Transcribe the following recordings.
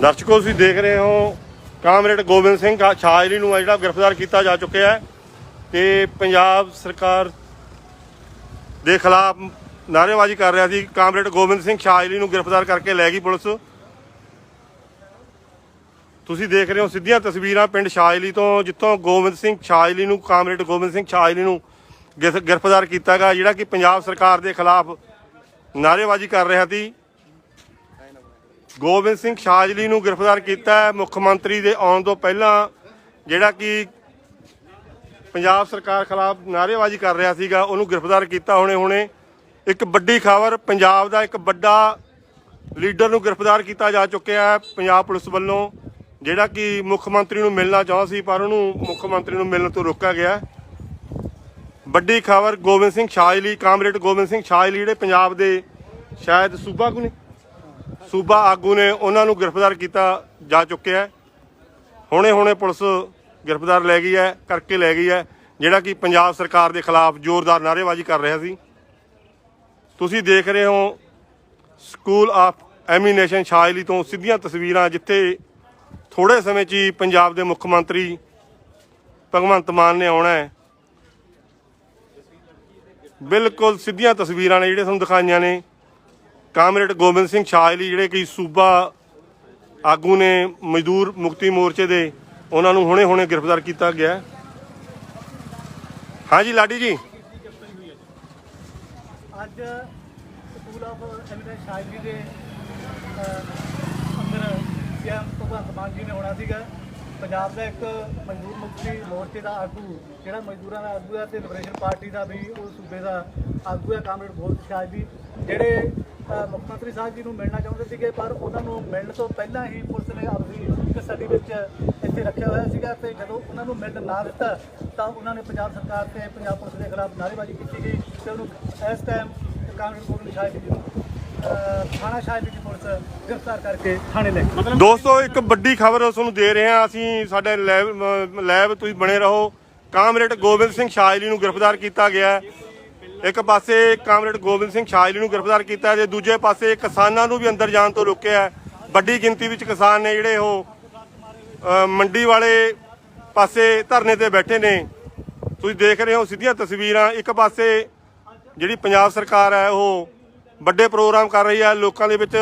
ਦਰਸ਼ਕੋ, ਤੁਸੀਂ ਦੇਖ ਰਹੇ ਹੋ ਕਾਮਰੇਡ ਗੋਬਿੰਦ ਸਿੰਘ ਛਾਜਲੀ ਨੂੰ ਜਿਹੜਾ ਗ੍ਰਿਫਤਾਰ ਕੀਤਾ ਜਾ ਚੁੱਕਿਆ ਹੈ ਤੇ ਪੰਜਾਬ ਸਰਕਾਰ ਦੇ ਖਿਲਾਫ ਨਾਅਰੇਬਾਜ਼ੀ ਕਰ ਰਿਹਾ ਸੀ। ਕਾਮਰੇਡ ਗੋਬਿੰਦ ਸਿੰਘ ਛਾਜਲੀ ਨੂੰ ਗ੍ਰਿਫਤਾਰ ਕਰਕੇ ਲੈ ਗਈ ਪੁਲਿਸ। ਤੁਸੀਂ ਦੇਖ ਰਹੇ ਹੋ ਸਿੱਧੀਆਂ ਤਸਵੀਰਾਂ ਪਿੰਡ ਛਾਜਲੀ ਤੋਂ, ਜਿੱਥੋਂ ਗੋਬਿੰਦ ਸਿੰਘ ਛਾਜਲੀ ਨੂੰ, ਕਾਮਰੇਡ ਗੋਬਿੰਦ ਸਿੰਘ ਛਾਜਲੀ ਨੂੰ ਗਿਰ- ਗ੍ਰਿਫਤਾਰ ਕੀਤਾ ਗਿਆ, ਜਿਹੜਾ ਕਿ ਪੰਜਾਬ ਸਰਕਾਰ ਦੇ ਖਿਲਾਫ ਨਾਅਰੇਬਾਜ਼ੀ ਕਰ ਰਿਹਾ ਸੀ। ਗੋਬਿੰਦ ਸਿੰਘ ਛਾਜਲੀ ਨੂੰ ਗ੍ਰਿਫਤਾਰ ਕੀਤਾ ਹੈ ਮੁੱਖ ਮੰਤਰੀ ਦੇ ਆਉਣ ਤੋਂ ਪਹਿਲਾਂ, ਜਿਹੜਾ ਕਿ ਪੰਜਾਬ ਸਰਕਾਰ ਖਿਲਾਫ ਨਾਅਰੇਬਾਜ਼ੀ ਕਰ ਰਿਹਾ ਸੀਗਾ, ਉਹਨੂੰ ਗ੍ਰਿਫਤਾਰ ਕੀਤਾ ਹੁਣੇ ਹੁਣੇ ਇੱਕ ਵੱਡੀ ਖਬਰ, ਪੰਜਾਬ ਦਾ ਇੱਕ ਵੱਡਾ ਲੀਡਰ ਨੂੰ ਗ੍ਰਿਫਤਾਰ ਕੀਤਾ ਜਾ ਚੁੱਕਿਆ ਹੈ ਪੰਜਾਬ ਪੁਲਿਸ ਵੱਲੋਂ, ਜਿਹੜਾ ਕਿ ਮੁੱਖ ਮੰਤਰੀ ਨੂੰ ਮਿਲਣਾ ਚਾਹੁੰਦਾ ਸੀ, ਪਰ ਉਹਨੂੰ ਮੁੱਖ ਮੰਤਰੀ ਨੂੰ ਮਿਲਣ ਤੋਂ ਰੋਕਿਆ ਗਿਆ ਵੱਡੀ ਖਬਰ, ਗੋਬਿੰਦ ਸਿੰਘ ਛਾਜਲੀ ਕਾਮਰੇਡ ਗੋਬਿੰਦ ਸਿੰਘ ਛਾਜਲੀ ਜਿਹੜੇ ਪੰਜਾਬ ਦੇ ਸ਼ਾਇਦ ਸੂਬਾ ਆਗੂ ਨਹੀਂ ਸੂਬਾ ਆਗੂ ਨੇ ਉਹਨਾਂ ਨੂੰ ਗ੍ਰਿਫਤਾਰ ਕੀਤਾ ਜਾ ਚੁੱਕਿਆ ਹੈ। ਹੁਣੇ ਹੁਣੇ ਪੁਲਿਸ ਗ੍ਰਿਫਤਾਰ ਲੈ ਗਈ ਹੈ, ਕਰਕੇ ਲੈ ਗਈ ਹੈ, ਜਿਹੜਾ ਕਿ ਪੰਜਾਬ ਸਰਕਾਰ ਦੇ ਖਿਲਾਫ ਜ਼ੋਰਦਾਰ ਨਾਅਰੇਬਾਜ਼ੀ ਕਰ ਰਿਹਾ ਸੀ। ਤੁਸੀਂ ਦੇਖ ਰਹੇ ਹੋ ਸਕੂਲ ਆਫ ਐਮੀਨੇਸ਼ਨ ਛਾਜਲੀ ਤੋਂ ਸਿੱਧੀਆਂ ਤਸਵੀਰਾਂ, ਜਿੱਥੇ ਥੋੜੇ ਸਮੇਂ 'ਚ ਹੀ ਪੰਜਾਬ ਦੇ ਮੁੱਖ ਮੰਤਰੀ ਭਗਵੰਤ ਮਾਨ ਨੇ ਆਉਣਾ ਹੈ। ਬਿਲਕੁਲ ਸਿੱਧੀਆਂ ਤਸਵੀਰਾਂ ਨੇ ਜਿਹੜੇ ਤੁਹਾਨੂੰ ਦਿਖਾਈਆਂ ਨੇ। ਕਾਮਰੇਡ ਗੋਬਿੰਦ ਸਿੰਘ ਛਾਜਲੀ ਜਿਹੜੇ ਕਿ ਸੂਬਾ ਆਗੂ ਨੇ ਮਜ਼ਦੂਰ ਮੁਕਤੀ ਮੋਰਚੇ ਦੇ, ਉਹਨਾਂ ਨੂੰ ਹੁਣੇ ਹੁਣੇ ਗ੍ਰਿਫਤਾਰ ਕੀਤਾ ਗਿਆ ਹਾਂਜੀ, ਲਾਡੀ ਜੀ। ਅੱਜ ਸਕੂਲ ਆਫ ਐਮੀਨੈਂਸ ਸ਼ਾਇਰੀ ਦੇ ਅੰਦਰ ਸੀਐਮ ਭਗਵੰਤ ਮਾਨ ਜੀ ਨੇ ਹੋਣਾ ਸੀਗਾ। ਪੰਜਾਬ ਦਾ ਇੱਕ ਮਜ਼ਦੂਰ ਮੁਕਤੀ ਮੋਰਚੇ ਦਾ ਆਗੂ, ਜਿਹੜਾ ਮਜ਼ਦੂਰਾਂ ਦਾ ਆਗੂ ਹੈ ਤੇ ਲਿਬਰੇਸ਼ਨ ਪਾਰਟੀ ਦਾ ਵੀ ਉਹ ਸੂਬੇ ਦਾ ਆਗੂ ਹੈ, ਕਾਮਰੇਡ ਗੋਲਡ ਸ਼ਾਇਰੀ ਜਿਹੜੇ ਮੁੱਖ ਮੰਤਰੀ ਸਾਹਿਬ ਜੀ ਨੂੰ ਮਿਲਣਾ ਚਾਹੁੰਦੇ ਸੀਗੇ, ਪਰ ਉਹਨਾਂ ਨੂੰ ਮਿਲਣ ਤੋਂ ਪਹਿਲਾਂ ਹੀ ਪੁਲਿਸ ਨੇ ਆਪਦੀ ਕਸਟਡੀ ਵਿੱਚ ਇੱਥੇ ਰੱਖਿਆ ਹੋਇਆ ਸੀਗਾ ਤੇ ਜਦੋਂ ਉਹਨਾਂ ਨੂੰ ਮਿਲਣ ਨਾ ਦਿੱਤਾ, ਤਾਂ ਉਹਨਾਂ ਨੇ ਪੰਜਾਬ ਸਰਕਾਰ ਤੇ ਪੰਜਾਬ ਪੁਲਿਸ ਦੇ ਖਿਲਾਫ ਨਾਅਰੇਬਾਜ਼ੀ ਕੀਤੀ ਗਈ ਤੇ ਉਹਨੂੰ ਇਸ ਟਾਈਮ ਕਾਂਗਰਸ ਕੋਲ ਸ਼ਾਇਦ ਜੀ ਨੂੰ ਥਾਣਾ ਸ਼ਾਇਦ ਦੀ ਪੁਲਿਸ ਗ੍ਰਿਫਤਾਰ ਕਰਕੇ ਥਾਣੇ ਲੈ ਗਈ। ਦੋਸਤੋ, ਇੱਕ ਵੱਡੀ ਖਬਰ ਤੁਹਾਨੂੰ ਦੇ ਰਹੇ ਹਾਂ। ਅਸੀਂ ਸਾਡੇ ਲੈਬ ਲੈਬ, ਤੁਸੀਂ ਬਣੇ ਰਹੋ। ਕਾਮਰੇਡ ਗੋਬਿੰਦ ਸਿੰਘ ਛਾਜਲੀ ਨੂੰ ਗ੍ਰਿਫਤਾਰ ਕੀਤਾ ਗਿਆ ਹੈ। ਇੱਕ ਪਾਸੇ ਕਾਮਰੇਡ ਗੋਬਿੰਦ ਸਿੰਘ ਛਾਜਲੀ ਨੂੰ ਗ੍ਰਿਫਤਾਰ ਕੀਤਾ ਹੈ ਤੇ ਦੂਜੇ ਪਾਸੇ ਕਿਸਾਨਾਂ ਨੂੰ ਵੀ ਅੰਦਰ ਜਾਣ ਤੋਂ ਰੋਕਿਆ ਹੈ। ਵੱਡੀ ਗਿਣਤੀ ਵਿੱਚ ਕਿਸਾਨ ਨੇ ਜਿਹੜੇ ਉਹ ਮੰਡੀ ਵਾਲੇ ਪਾਸੇ ਧਰਨੇ ਤੇ ਬੈਠੇ ਨੇ। ਤੁਸੀਂ ਦੇਖ ਰਹੇ ਹੋ ਸਿੱਧੀਆਂ ਤਸਵੀਰਾਂ। ਇੱਕ ਪਾਸੇ ਜਿਹੜੀ ਪੰਜਾਬ ਸਰਕਾਰ ਹੈ, ਉਹ ਵੱਡੇ ਪ੍ਰੋਗਰਾਮ ਕਰ ਰਹੀ ਹੈ। ਲੋਕਾਂ ਦੇ ਵਿੱਚ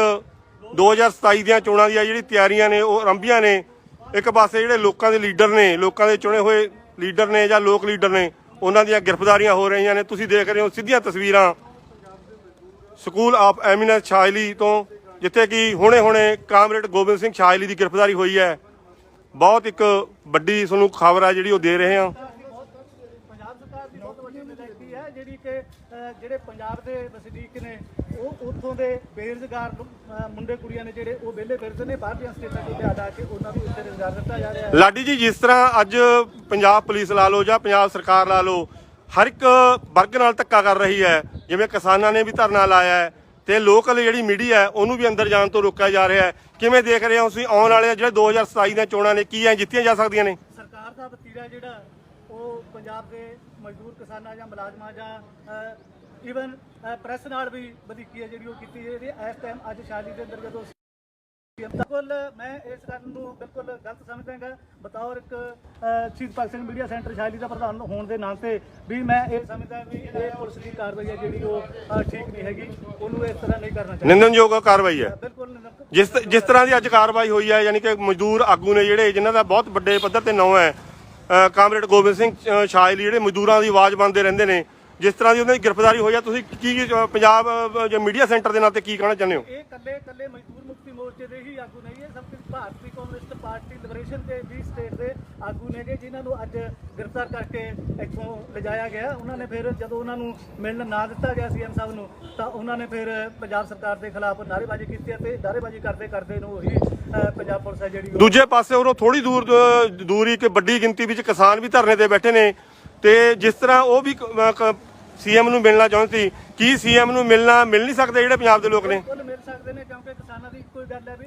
2027 ਦੀਆਂ ਚੋਣਾਂ ਦੀਆਂ ਜਿਹੜੀ ਤਿਆਰੀਆਂ ਨੇ, ਉਹ ਆਰੰਭੀਆਂ ਨੇ। ਇੱਕ ਪਾਸੇ ਜਿਹੜੇ ਲੋਕਾਂ ਦੇ ਲੀਡਰ ਨੇ, ਲੋਕਾਂ ਦੇ ਚੁਣੇ ਹੋਏ ਲੀਡਰ ਨੇ ਜਾਂ ਲੋਕ ਲੀਡਰ ਨੇ ਉਹਨਾਂ ਦੀਆਂ ਗ੍ਰਿਫਤਾਰੀਆਂ ਹੋ ਰਹੀਆਂ ਨੇ। ਤੁਸੀਂ ਦੇਖ ਰਹੇ ਹੋ ਸਿੱਧੀਆਂ ਤਸਵੀਰਾਂ ਸਕੂਲ ਆਫ ਐਮੀਨੈਂਸ ਛਾਇਲੀ ਤੋਂ, ਜਿੱਥੇ ਕਿ ਹੁਣੇ-ਹੁਣੇ ਕਾਮਰੇਡ ਗੋਬਿੰਦ ਸਿੰਘ ਛਾਇਲੀ ਦੀ ਗ੍ਰਿਫਤਾਰੀ ਹੋਈ ਹੈ। ਬਹੁਤ ਇੱਕ ਵੱਡੀ ਤੁਹਾਨੂੰ ਖਬਰ ਹੈ ਜਿਹੜੀ ਉਹ ਦੇ ਰਹੇ ਹਾਂ। ਸਰਕਾਰ ਦੀ ਬਹੁਤ ਵੱਡੀ ਨਿਗਰਾਨੀ ਹੈ ਜਿਹੜੀ ਕਿ ਜਿਹੜੇ ਪੰਜਾਬ ਦੇ ਵਸਨੀਕ ਨੇ ਉਹ ਉੱਥੋਂ ਦੇ ਬੇਰੁਜ਼ਗਾਰ ਮੁੰਡੇ ਕੁੜੀਆਂ ਨੇ ਜਿਹੜੇ ਉਹ ਵਿਹਲੇ ਫਿਰਦੇ ਨੇ ਬਾਹਰ ਦੀਆਂ ਸਟੇਟਾਂ ਤੋਂ ਲਿਆ ਕੇ ਉਹਨਾਂ ਨੂੰ ਉੱਥੇ ਰੁਜ਼ਗਾਰ ਦਿੱਤਾ ਜਾ ਰਿਹਾ ਹੈ। ਲਾਡੀ ਜੀ ਜਿਸ ਤਰ੍ਹਾਂ ਅੱਜ ਪੰਜਾਬ ਪੁਲਿਸ ਲਾ ਲਓ ਜਾਂ ਪੰਜਾਬ ਸਰਕਾਰ ਲਾ ਲਓ ਹਰ ਇੱਕ ਵਰਗ ਨਾਲ ਧੱਕਾ ਕਰ ਰਹੀ ਹੈ ਜਿਵੇਂ ਕਿਸਾਨਾਂ ਨੇ ਵੀ ਧਰਨਾ ਲਾਇਆ ਹੈ ਤੇ ਲੋਕਲ ਜਿਹੜੀ ਮੀਡੀਆ ਹੈ ਉਹਨੂੰ ਵੀ ਅੰਦਰ ਜਾਣ ਤੋਂ ਰੋਕਿਆ ਜਾ ਰਿਹਾ ਹੈ। ਕਿਵੇਂ ਦੇਖ ਰਹੇ ਹੋ ਤੁਸੀਂ? ਆਉਣ ਵਾਲੇ ਜਿਹੜੇ 2027 ਦੀਆਂ ਚੋਣਾਂ ਨੇ ਕੀ ਐ ਜਿੱਤੀਆਂ ਜਾ ਸਕਦੀਆਂ ਨੇ? ਸਰਕਾਰ ਦਾ ਵਤੀਰਾ ਜਿਹੜਾ ਉਹ ਪੰਜਾਬ ਦੇ ਮਜ਼ਦੂਰ ਕਿਸਾਨਾਂ ਜਾਂ ਮੁਲਾਜ਼ਮਾਂ ਜਾਂ ਈਵਨ ਪ੍ਰੈਸ ਨਾਲ ਵੀ ਵਧੀਕੀ ਹੈ ਜਿਹੜੀ ਉਹ ਕੀਤੀ ਜਿਹੜੀ ਇਸ ਟਾਈਮ ਅੱਜ ਸ਼ਾਦੀ ਦੇ ਅੰਦਰ ਜਦੋਂ ਬਿਲਕੁਲ ਮੈਂ ਇਸ ਗੱਲ ਨੂੰ ਬਿਲਕੁਲ ਗਲਤ ਸਮਝਦਾ ਹਾਂ ਬਤੌਰ ਇੱਕ ਸ਼ਹੀਦ ਭਗਤ ਸਿੰਘ ਮੀਡੀਆ ਸੈਂਟਰ ਸ਼ਾਇਲੀ ਦਾ ਪ੍ਰਧਾਨ ਹੋਣ ਦੇ ਨਾਤੇ ਵੀ ਮੈਂ ਇਹ ਸਮਝਦਾ ਵੀ ਇਹ ਪੁਲਿਸ ਦੀ ਕਾਰਵਾਈ ਹੈ ਜਿਹੜੀ ਉਹ ਠੀਕ ਨਹੀਂ ਹੈਗੀ। ਉਹਨੂੰ ਇਸ ਤਰ੍ਹਾਂ ਨਹੀਂ ਕਰਨਾ ਚਾਹੀਦਾ। ਨਿੰਦਨਯੋਗ ਕਾਰਵਾਈ ਹੈ। ਬਿਲਕੁਲ ਜਿਸ ਜਿਸ ਤਰ੍ਹਾਂ ਦੀ ਅੱਜ ਕਾਰਵਾਈ ਹੋਈ ਹੈ ਯਾਨੀ ਕਿ ਮਜ਼ਦੂਰ ਆਗੂ ਨੇ ਜਿਹੜੇ ਜਿਨ੍ਹਾਂ ਦਾ ਬਹੁਤ ਵੱਡੇ ਪੱਧਰ ਤੇ ਨਾਂ ਹੈ ਕਾਮਰੇਡ ਗੋਬਿੰਦ ਸਿੰਘ ਅ, ਸ਼ਾਇਲੀ ਜਿਹੜੇ ਮਜ਼ਦੂਰਾਂ ਦੀ ਆਵਾਜ਼ ਬਣਦੇ ਰਹਿੰਦੇ ਨੇ ਜਿਸ ਤਰ੍ਹਾਂ ਦੀ ਉਹਨਾਂ ਦੀ ਗ੍ਰਿਫਤਾਰੀ ਹੋਈ ਹੈ ਤੁਸੀਂ ਕੀ ਪੰਜਾਬ ਜੋ ਮੀਡੀਆ ਸੈਂਟਰ ਦੇ ਨਾਤੇ ਕੀ ਕਹਿਣਾ ਚਾਹੁੰਦੇ ਹੋ? ਇਹ ਕੱਲੇ ਕੱਲੇ ਮਜ਼ਦੂਰ ਮੁਕਤੀ ਮੋਰਚੇ ਦੇ ਹੀ ਆਗੂ ਨਹੀਂ ਇਹ ਸਭ ਕੁਝ ਭਾਰਤੀ ਕਮਿਊਨਿਸਟ ਪਾਰਟੀ ਲਿਬਰੇਸ਼ਨ ਦੇ ਵੀ ਸਟੇਟ ਦੇ ਆਗੂ ਨੇਗੇ ਜਿਨ੍ਹਾਂ ਨੂੰ ਅੱਜ ਗ੍ਰਿਫਤਾਰ ਕਰਕੇ ਇੱਥੋਂ ਲਿਜਾਇਆ ਗਿਆ। ਉਹਨਾਂ ਨੇ ਫਿਰ ਜਦੋਂ ਉਹਨਾਂ ਨੂੰ ਮਿਲਣ ਨਾ ਦਿੱਤਾ ਗਿਆ ਸੀਐਮ ਸਾਹਿਬ ਨੂੰ ਤਾਂ ਉਹਨਾਂ ਨੇ ਫਿਰ ਪੰਜਾਬ ਸਰਕਾਰ ਦੇ ਖਿਲਾਫ ਨਾਅਰੇਬਾਜ਼ੀ ਕੀਤੀ ਅਤੇ ਨਾਅਰੇਬਾਜ਼ੀ ਕਰਦੇ ਕਰਦੇ ਨੂੰ ਉਹੀ ਪੰਜਾਬ ਪੁਲਿਸ ਹੈ ਜਿਹੜੀ ਦੂਜੇ ਪਾਸੇ ਉਰੋਂ ਥੋੜੀ ਦੂਰ ਦੂਰੀ ਕਿ ਵੱਡੀ ਗਿਣਤੀ ਵਿੱਚ ਕਿਸਾਨ ਵੀ ਧਰਨੇ ਤੇ ਬੈਠੇ ਨੇ ਤੇ ਜਿਸ ਤਰ੍ਹਾਂ ਉਹ ਵੀ ਸੀਐਮ ਨੂੰ ਮਿਲਣਾ ਚਾਹੁੰਦੇ ਸੀ? ਕੀ ਸੀਐਮ ਨੂੰ ਮਿਲਣਾ, ਮਿਲ ਨਹੀਂ ਸਕਦੇ ਜਿਹੜੇ ਪੰਜਾਬ ਦੇ ਲੋਕ ਨੇ? ਬਿਲਕੁਲ ਮਿਲ ਸਕਦੇ ਨੇ ਕਿਉਂਕਿ ਕਿਸਾਨਾਂ ਦੀ ਇੱਕੋ ਹੀ ਗੱਲ ਹੈ ਵੀ